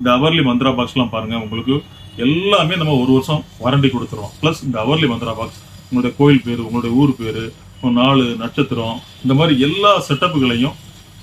இந்த அவர்லி மந்த்ரா பாக்ஸ்லாம் பாருங்கள் உங்களுக்கு எல்லாமே நம்ம ஒரு வருஷம் வாரண்டி கொடுத்துருவோம். ப்ளஸ் இந்த அவர்லி மந்த்ரா பாக்ஸ் உங்களுடைய கோயில் பேர் உங்களுடைய ஊர் பேர் நாலு நட்சத்திரம் இந்த மாதிரி எல்லா செட்டப்புகளையும்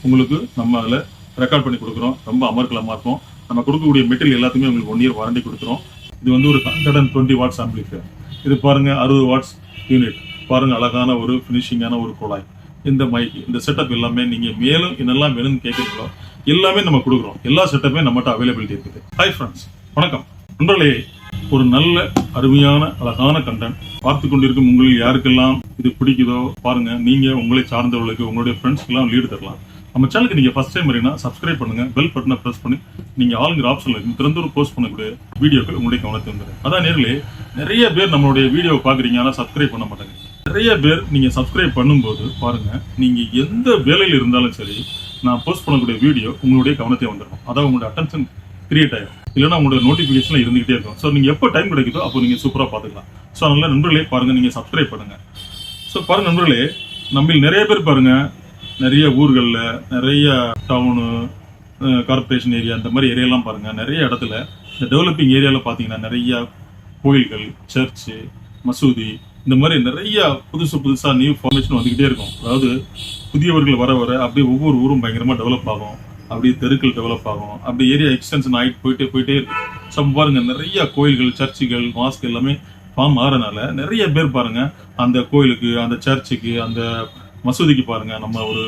உங்களுக்கு நம்ம அதில் ரெக்கார்ட் பண்ணி கொடுக்குறோம். ரொம்ப அமர்க்கலமாக இருக்கும். நம்ம கொடுக்கக்கூடிய மெட்டீரியல் எல்லாத்துக்குமே உங்களுக்கு ஒன் இயர் வாரண்டி கொடுத்துரும் இது வந்து ஒரு hundred and twenty watts amplifier இது பாருங்கள் அறுபது வாட்ஸ் யூனிட் பாருங்கள் அழகான ஒரு ஃபினிஷிங்கான ஒரு குழாய். இந்த மைக் இந்த செட்டப் எல்லாமே நீங்கள் மேலும் என்னெல்லாம் வேணும்னு கேட்குறீங்களோ எல்லாமே நம்ம கொடுக்குறோம். எல்லா செட்டப்புமே நம்மகிட்ட அவைலபிலிட்டி இருக்குது. ஹாய் ஃப்ரெண்ட்ஸ் வணக்கம். நண்பர்களே ஒரு நல்ல அருமையான அழகான கண்டென்ட் பார்த்து கொண்டிருக்கும் உங்களில் யாருக்கெல்லாம் இது பிடிக்குதோ பாருங்க. நீங்க உங்களை சார்ந்தவர்களுக்கு உங்களுடைய ஃப்ரெண்ட்ஸ்க்கெல்லாம் லீடு தரலாம். நம்ம சேனலுக்கு நீங்க ஃபர்ஸ்ட் டைம் வரீங்கன்னா சப்ஸ்கிரைப் பண்ணுங்க பெல் பட்டனை பிரஸ் பண்ணி நீங்க ஆளுங்கிற ஆப்ஷன்ல இருக்கு திறந்தூர் போஸ்ட் பண்ணக்கூடிய வீடியோக்கள் உங்களுடைய கவனத்தை வந்துடும் அதான் நேரிலே நிறைய பேர் நம்மளுடைய வீடியோ பாக்குறீங்க ஆனால் சப்ஸ்கிரைப் பண்ண மாட்டாங்க. நிறைய பேர் நீங்க சப்ஸ்கிரைப் பண்ணும்போது பாருங்க நீங்க எந்த வேலையில் இருந்தாலும் சரி நான் போஸ்ட் பண்ணக்கூடிய வீடியோ உங்களுடைய கவனத்தை வந்துடும் அதாவது உங்களுடைய அட்டென்ஷன் கிரியேட் ஆகும் இல்லைன்னா உங்களோட நோட்டிஃபிகேஷன் இருந்துகிட்டே இருக்கும். ஸோ நீங்கள் எப்போ டைம் கிடைக்குதோ அப்போ நீங்கள் சூப்பராக பார்த்துக்கலாம். ஸோ அதனால நண்பர்களே பாருங்கள் நீங்கள் சப்ஸ்கிரைப் பண்ணுங்கள் ஸோ பாருங்க நண்பர்களே நம்ம நிறைய பேர் பாருங்க. நிறைய ஊர்களில் நிறைய டவுனு கார்பரேஷன் ஏரியா இந்த மாதிரி ஏரியாலாம் பாருங்கள் நிறைய இடத்துல இந்த டெவலப்பிங் ஏரியாவில் பார்த்தீங்கன்னா நிறைய கோயில்கள் சர்ச்சு மசூதி இந்த மாதிரி நிறைய புதுசு புதுசாக நியூ ஃபார்மேஷன் வந்துக்கிட்டே இருக்கும். அதாவது புதியவர்கள் வர வர அப்படியே ஒவ்வொரு ஊரும் பயங்கரமாக டெவலப் ஆகும். அப்படியே தெருக்கள் டெவலப் ஆகும். அப்படியே ஏரியா எக்ஸ்டென்ஷன் ஆகிட்டு போயிட்டே போயிட்டே இருக்கும் ஸோ பாருங்க நிறைய கோயில்கள் சர்ச்சுகள் மாஸ்க் எல்லாமே ஃபார்ம் ஆகிறனால நிறைய பேர் பாருங்க அந்த கோயிலுக்கு அந்த சர்ச்சுக்கு அந்த மசூதிக்கு பாருங்க. நம்ம ஒரு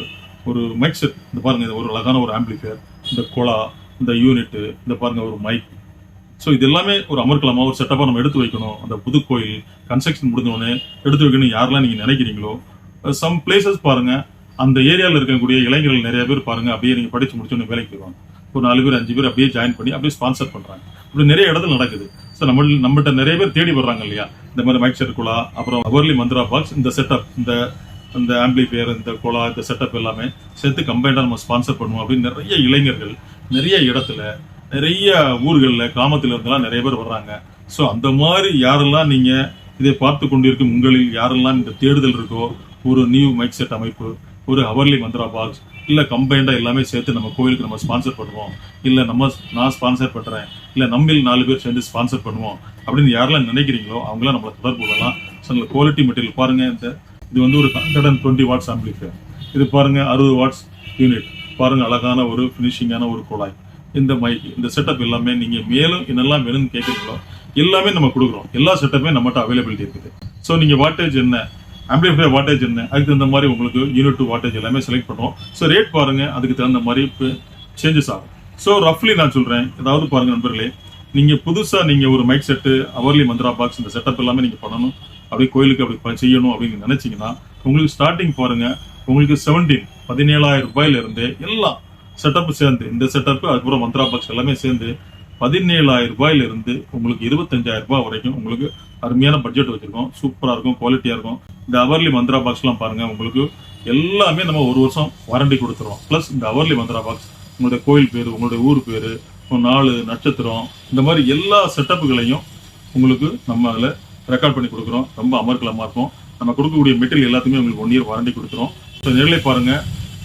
ஒரு மைக் செட் இந்த பாருங்க இது ஒரு அழகான ஒரு ஆம்பிளிஃபையர் இந்த குழா இந்த யூனிட்டு இந்த பாருங்க ஒரு மைக் ஸோ இது எல்லாமே ஒரு அமர்க்கலமாக ஒரு செட்டப்பாக நம்ம எடுத்து வைக்கணும். அந்த புது கோயில் கன்ஸ்ட்ரக்ஷன் முடிஞ்சோடனே எடுத்து வைக்கணும் யாரெல்லாம் நீங்கள் நினைக்கிறீங்களோ சம் பிளேசஸ் பாருங்க. அந்த ஏரியாவில் இருக்கக்கூடிய இளைஞர்கள் நிறைய பேர் பாருங்க அப்படியே நீங்கள் படித்து முடிச்சோன்னு வேலைக்கு போயிடுவாங்க. ஒரு நாலு பேர் அஞ்சு பேர் அப்படியே ஜாயின் பண்ணி அப்படியே ஸ்பான்சர் பண்ணுறாங்க இப்படி நிறைய இடத்துல நடக்குது. ஸோ நம்ம நம்மகிட்ட நிறைய பேர் தேடி வர்றாங்க இல்லையா? இந்த மாதிரி மைக் செட் குழா அப்புறம் அவர்லி மந்திரா பாக்ஸ் இந்த செட்டப் இந்த இந்த ஆம்பிளிஃபையர் இந்த குழா இந்த செட்டப் எல்லாமே சேர்த்து கம்பைண்டாக நம்ம ஸ்பான்சர் பண்ணுவோம் அப்படின்னு நிறைய இளைஞர்கள் நிறைய இடத்துல நிறைய ஊர்களில் கிராமத்தில் இருந்தெல்லாம் நிறைய பேர் வர்றாங்க. ஸோ அந்த மாதிரி யாரெல்லாம் நீங்கள் இதை பார்த்து கொண்டிருக்கும் உங்களில் யாரெல்லாம் இந்த தேடுதல் இருக்கோ ஒரு நியூ மைக் செட் அமைப்பு ஒரு ஹவர்லி மந்த்ரா பாக்ஸ் இல்லை கம்பைண்டாக எல்லாமே சேர்த்து நம்ம கோயிலுக்கு நம்ம ஸ்பான்சர் பண்ணுவோம் இல்லை நம்ம நான் ஸ்பான்சர் பண்ணுறேன் இல்லை நம்மில் நாலு பேர் சேர்ந்து ஸ்பான்சர் பண்ணுவோம் அப்படின்னு யாரெல்லாம் நினைக்கிறீங்களோ அவங்களாம் நம்மளை தொடர்பு கொள்ளலாம். ஸோ குவாலிட்டி மெட்டீரியல் பாருங்கள் இந்த இது வந்து ஒரு hundred and twenty watts amplifier இது பாருங்க அறுபது வாட்ஸ் யூனிட் பாருங்கள் அழகான ஒரு ஃபினிஷிங்கான ஒரு குழாய். இந்த மைக் இந்த செட்டப் எல்லாமே நீங்கள் மேலும் என்னெல்லாம் வேணும்னு கேட்குறீங்களோ எல்லாமே நம்ம கொடுக்குறோம். எல்லா செட்டப்புமே நம்மகிட்ட அவைலபிலிட்டி இருக்குது. ஸோ நீங்கள் வாட்டேஜ் என்ன ஆம்பிளிஃபையர் வாட்டேஜ் என்ன அதுக்கு தகுந்த மாதிரி உங்களுக்கு யூனிட் டூ வாட்டேஜ் எல்லாமே செலக்ட் பண்ணுறோம் ஸோ ரேட் பாருங்கள் அதுக்கு தகுந்த மாதிரி சேஞ்சஸ் ஆகும். ஸோ ரஃப்லி நான் சொல்கிறேன் ஏதாவது பாருங்கள் நண்பர்களே நீங்கள் புதுசாக நீங்கள் ஒரு மைக் செட்டு அவர்லி மந்த்ரா பாக்ஸ் இந்த செட்டப் எல்லாமே நீங்கள் பண்ணணும். அப்படியே கோயிலுக்கு அப்படி செய்யணும் அப்படின்னு நினச்சிங்கன்னா உங்களுக்கு ஸ்டார்டிங் பாருங்கள் உங்களுக்கு செவன்டீன் பதினேழாயிரம் ரூபாயிலிருந்து எல்லாம் செட்டப் சேர்ந்து இந்த செட்டப்பு அதுக்கப்புறம் மந்த்ரா பாக்ஸ் எல்லாமே சேர்ந்து பதினேழாயிரம் ரூபாயில இருந்து உங்களுக்கு இருபத்தஞ்சாயிரம் ரூபாய் வரைக்கும் உங்களுக்கு அருமையான பட்ஜெட் வச்சிருக்கோம். சூப்பரா இருக்கும் குவாலிட்டியா இருக்கும். இந்த அவர்லி மந்த்ரா பாக்ஸ்லாம் பாருங்க உங்களுக்கு எல்லாமே நம்ம ஒரு வருஷம் வாரண்டி கொடுத்துருவோம். ப்ளஸ் இந்த அவர்லி மந்த்ரா பாக்ஸ் உங்களுடைய கோயில் பேர் உங்களுடைய ஊர் பேர் நாலு நட்சத்திரம் இந்த மாதிரி எல்லா செட்டப்புகளையும் உங்களுக்கு நம்ம அதில் ரெக்கார்ட் பண்ணி கொடுக்குறோம். ரொம்ப அமர்க்கலமாக இருக்கும். நம்ம கொடுக்கக்கூடிய மெட்டீரியல் எல்லாத்துக்குமே உங்களுக்கு ஒன் இயர் வாரண்டி கொடுத்துரும் ஸோ நேரில் பாருங்கள்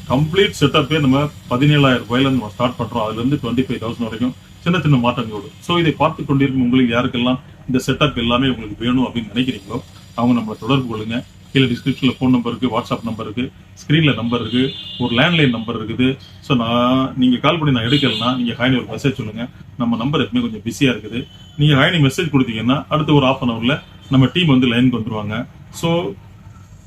கம்ப்ளீட் செட்டப்பே நம்ம பதினேழாயிரம் ரூபாயில நம்ம ஸ்டார்ட் பண்றோம். அதுல இருந்து டுவெண்ட்டி ஃபைவ் தௌசண்ட் வரைக்கும் சின்ன சின்ன மாற்றங்களோடு. ஸோ இதை பார்த்து கொண்டிருக்கும் உங்களுக்கு யாருக்கெல்லாம் இந்த செட்டப் எல்லாமே உங்களுக்கு வேணும் அப்படின்னு நினைக்கிறீங்களோ அவங்க நம்மளை தொடர்பு கொள்ளுங்க. கீழே டிஸ்கிரிப்ஷன்ல ஃபோன் நம்பர் இருக்கு வாட்ஸ்அப் நம்பர் இருக்கு ஸ்க்ரீன்ல நம்பர் இருக்கு ஒரு லேண்ட்லைன் நம்பர் இருக்குது. ஸோ நான் நீங்க கால் பண்ணி நான் எடுக்கலன்னா நீங்க ஹாய்னி ஒரு மெசேஜ் சொல்லுங்க. நம்ம நம்பர் எப்பவுமே கொஞ்சம் பிஸியா இருக்குது. நீங்க ஹாய்னி மெசேஜ் கொடுத்தீங்கன்னா அடுத்த ஒரு ஆஃப் அன் ஹவர்ல நம்ம டீம் வந்து லைனுக்கு வந்துருவாங்க. ஸோ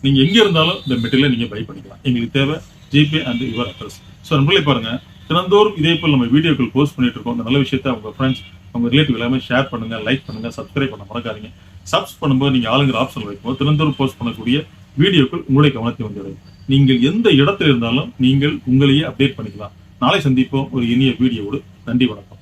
நீங்க எங்க இருந்தாலும் இந்த மெட்டீரியலை நீங்க பை பண்ணிக்கலாம். எங்களுக்கு தேவை GPay and your address so நம்மளே பாருங்க தினந்தோறும் இதே போல் நம்ம வீடியோக்கள் போஸ்ட் பண்ணிட்டு இருக்கோம். அந்த நல்ல விஷயத்தை உங்க ஃப்ரெண்ட்ஸ் உங்க ரிலேட்டிவ் எல்லாமே ஷேர் பண்ணுங்க லைக் பண்ணுங்க சப்ஸ்கிரைப் பண்ண மறக்காதீங்க. சப்ஸ் பண்ணும்போது நீங்க ஆளுங்கிற ஆப்ஷன் வைக்கும்போது தினந்தோறும் போஸ்ட் பண்ணக்கூடிய வீடியோக்கள் உங்களை கவனத்தை வந்துவிடும் நீங்கள் எந்த இடத்துல இருந்தாலும் நீங்கள் உங்களையே அப்டேட் பண்ணிக்கலாம். நாளை சந்திப்போம் ஒரு இனிய வீடியோவோடு நன்றி வணக்கம்.